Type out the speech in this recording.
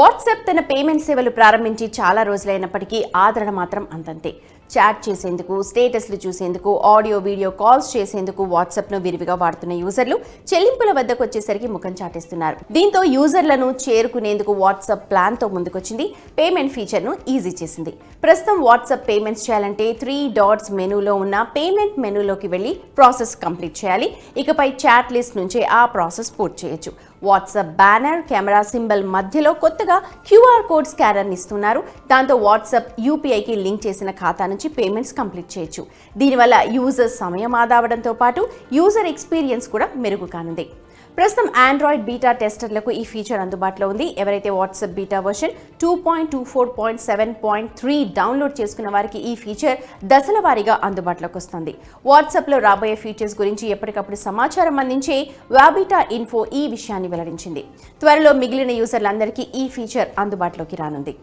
WhatsApp తన payment సేవలు ప్రారంభించి చాలా రోజులైనప్పటికీ ఆదరణ మాత్రం అంతంతే. చాట్ చేసేందుకు స్టేటస్లు చూసేందుకు ఆడియో వీడియో కాల్స్ చేసేందుకు వాట్సాప్ను విరివిగా వాడుతున్న యూజర్లు చెల్లింపుల వద్దకు వచ్చేసరికి ముఖం చాటేస్తున్నారు. దీంతో యూజర్లను చేరుకునేందుకు వాట్సాప్ ప్లాన్తో ముందుకొచ్చింది. పేమెంట్ ఫీచర్ను ఈజీ చేసింది. ప్రస్తుతం వాట్సాప్ పేమెంట్స్ చేయాలంటే త్రీ డాట్స్ మెనూలో ఉన్న పేమెంట్ మెనూలోకి వెళ్ళి ప్రాసెస్ కంప్లీట్ చేయాలి. ఇకపై చాట్ లిస్ట్ నుంచే ఆ ప్రాసెస్ పూర్తి చేయొచ్చు. వాట్సాప్ బ్యానర్ కెమెరా సింబల్ మధ్యలో కొత్తగా క్యూఆర్ కోడ్ స్కానర్ ఇస్తున్నారు. దాంతో వాట్సాప్ యూపీఐకి లింక్ చేసిన ఖాతాను నుంచి పేమెంట్స్ కంప్లీట్ చేయొచ్చు. దీనివల్ల యూజర్ సమయం ఆదా అవడంతో పాటు యూజర్ ఎక్స్పీరియన్స్ కూడా మెరుగు కానుంది. ప్రస్తుతం ఆండ్రాయిడ్ బీటా టెస్టర్లకు ఈ ఫీచర్ అందుబాటులో ఉంది. ఎవరైతే WhatsApp beta version two point two four point seven point three download చేసుకున్న వారికి ఈ ఫీచర్ దశల వారీగా అందుబాటులోకి వస్తుంది. వాట్సాప్లో రాబోయే ఫీచర్స్ గురించి ఎప్పటికప్పుడు సమాచారం అందించే వాబీటా ఇన్ఫో ఈ విషయాన్ని వెల్లడించింది. త్వరలో మిగిలిన యూజర్లందరికీ ఈ ఫీచర్ అందుబాటులోకి రానుంది.